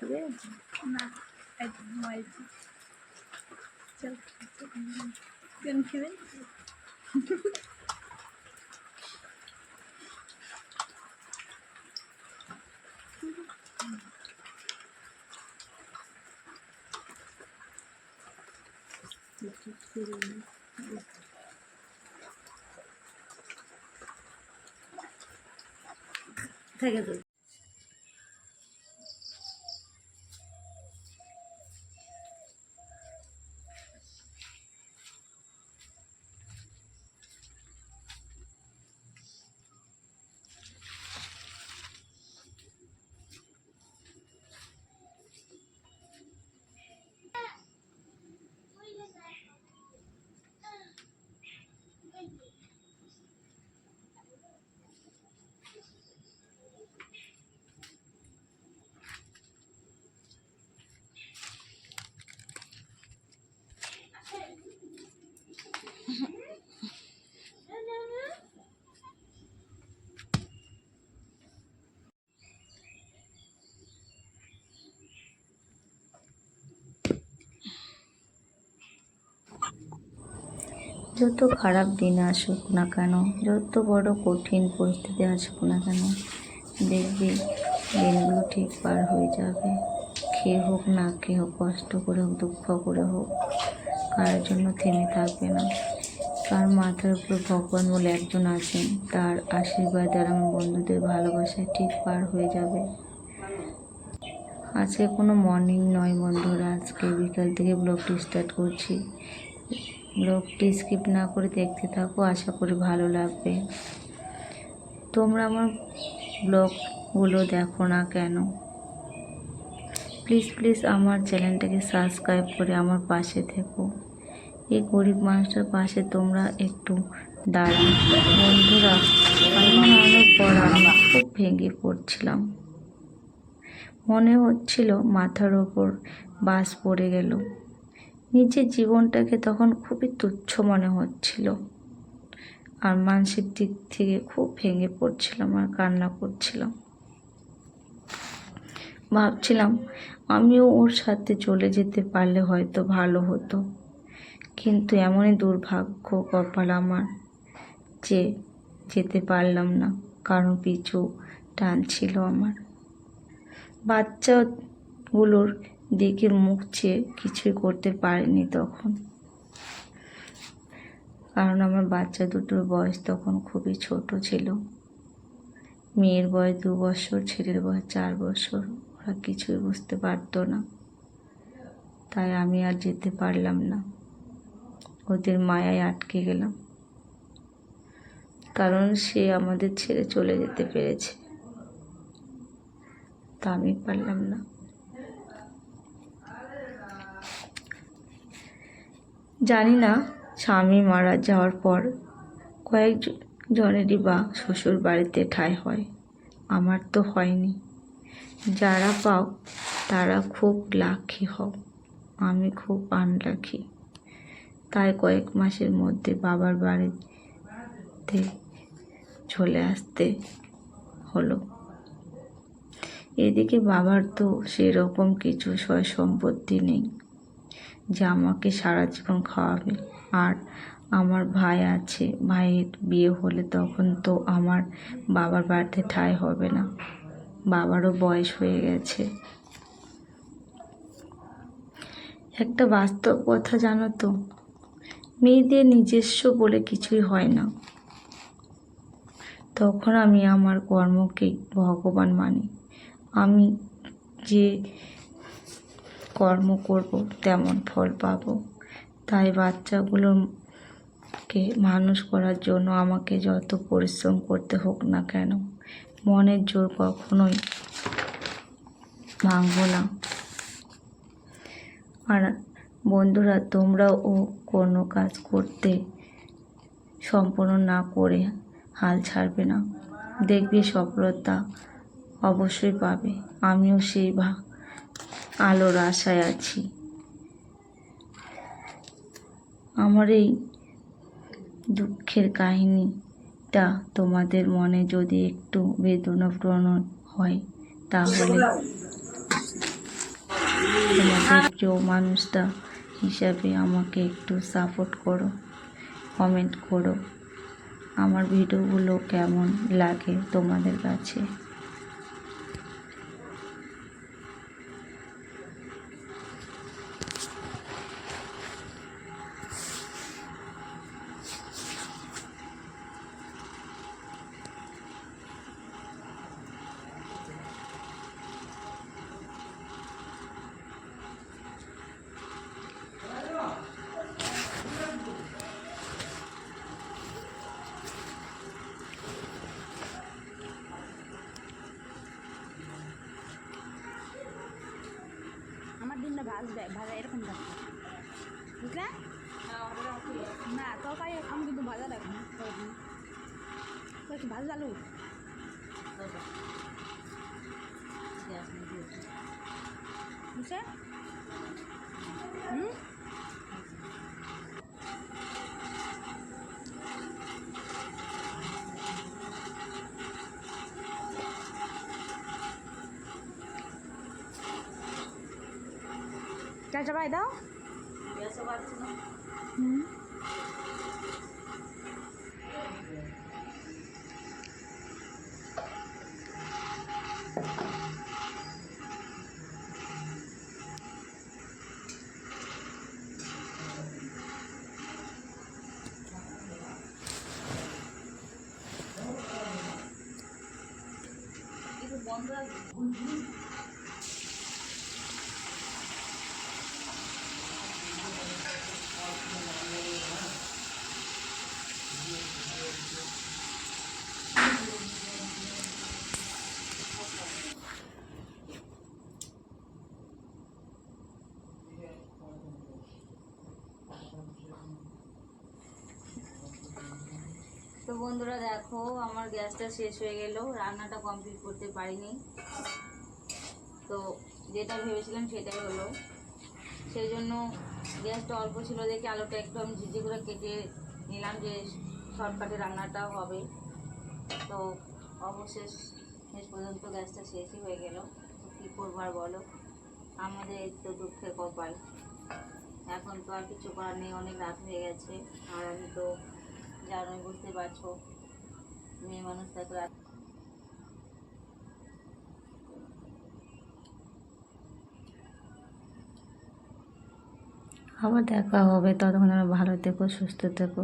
পেরেছি না একদম বলছি চল কোন খেবেন থেকে যত খারাপ দিন আসুক না কেন, যত বড় কঠিন পরিস্থিতি আসুক না কেন, দেখবি দিনগুলো ঠিক পার হয়ে যাবে। খেয়ে হোক না খেয়ে হোক, কষ্ট করে হোক, দুঃখ করে হোক, কারোর জন্য থেমে থাকবে না। তার মাথার উপর ভগবান বলে একজন আছেন, তার আশীর্বাদ আর আমার বন্ধুদের ভালোবাসায় ঠিক পার হয়ে যাবে। আজকে কোনো মর্নিং নয় বন্ধুরা, আজকে বিকাল থেকে ব্লগটি স্টার্ট করছি। ব্লগটি স্কিপ না করে দেখতে থাকো, আশা করি ভালো লাগবে। তোমরা আমার ব্লগগুলো দেখো না কেন? প্লিজ প্লিজ আমার চ্যানেলটাকে সাবস্ক্রাইব করে আমার পাশে থেকো। এই গরিব মানুষটার পাশে তোমরা একটু দাঁড়াও। বন্ধুরা, আমি অনেক আমি খুব ভেঙে পড়ছিলাম। মনে হচ্ছিল মাথার ওপর বাস পড়ে গেল। নিজের জীবনটাকে তখন খুবই তুচ্ছ মনে হচ্ছিল। আর মানসিক দিক থেকে খুব ভেঙে পড়ছিলাম আর কান্না করছিলাম। ভাবছিলাম আমিও ওর সাথে চলে যেতে পারলে হয়তো ভালো হতো। কিন্তু এমনই দুর্ভাগ্য কপাল আমার যে যেতে পারলাম না, কারণ পিছু টানছিল আমার। বাচ্চাগুলোর দিকে মুখ চেয়ে কিছুই করতে পারিনি তখন। কারণ আমার বাচ্চা দুটোর বয়স তখন খুবই ছোট ছিল। মেয়ের বয়স দু বছর, ছেলের বয়স চার বছর, ওরা কিছুই বুঝতে পারতো না। তাই আমি আর যেতে পারলাম না। ওদের মায়ায় আটকে গেলাম। কারণ সে আমাদের ছেড়ে চলে যেতে পেরেছে। তা আমি পারলাম না। জানি না স্বামী মারা যাওয়ার পর কয়েক জনেরই বা শ্বশুর বাড়িতে ঠাঁই হয়। আমার তো হয়নি। যারা পাও তারা খুব লাখি হও। আমি খুব আনলাখি তাই কয়েক মাসের মধ্যে বাবার বাড়িতে চলে আসতে হলো। এদিকে বাবার তো সেরকম কিছু সয় সম্পত্তি নেই। যে আমাকে সারা জীবন খাওয়াবে। আর আমার ভাই আছে, ভাইয়ের বিয়ে হলে তখন তো আমার বাবার বাড়িতে ঠাঁই হবে না। বাবারও বয়স হয়ে গেছে। একটা বাস্তব কথা জানো তো, মেয়েদের নিজস্ব বলে কিছুই হয় না। তখন আমি আমার কর্মকে ভগবান মানি। আমি যে কর্ম করব, তেমন ফল পাব। তাই বাচ্চাগুলোকে মানুষ করার জন্য আমাকে যত পরিশ্রম করতে হোক না কেন মনের জোর কখনোই ভাঙব না। আর বন্ধুরা, তোমরাও কোনো কাজ করতে সম্পূর্ণ না করে হাল ছাড়বে না। দেখবে সফলতা অবশ্যই পাবে। আমিও সেই ভা আলোর আশায় আছি। আমার এই দুঃখের কাহিনীটা তোমাদের মনে যদি একটু বেদনাপ্রণ হয়, তাহলে তোমাদের প্রিয় মানুষটা হিসাবে আমাকে একটু সাপোর্ট করো কমেন্ট করো। আমার ভিডিওগুলো কেমন লাগে তোমাদের কাছে? আমার ডিমটা ভাজা এরকম থাকবে বুঝলে? না, তরকারি আমি কিন্তু ভাজা রাখব একটু ভাজা আলু বুঝছে? হুম? চাটা বাই দাও। হুম। বন্ধুরা দেখো, আমার গ্যাসটা শেষ হয়ে গেল রান্নাটা কমপ্লিট করতে পারিনি। তো যেটা ভেবেছিলাম সেটাই হলো। সেই জন্য গ্যাসটা অল্প ছিল দেখে আলুটা একটু আমি ঝিঝি করে কেটে নিলাম যে শর্টকাটে রান্নাটাও হবে। তো অবশেষ শেষ পর্যন্ত গ্যাসটা শেষই হয়ে গেল। তো কী করব আর বলো? আমাদের তো দুঃখের কপাল। এখন তো আর কিছু করার নেই, অনেক রাত হয়ে গেছে। আর আমি তো বুঝতে পারছ? মেয়ে মানুষ তারপর আবার দেখা হবে। ততক্ষণ ভালো থেকো সুস্থ থেকো।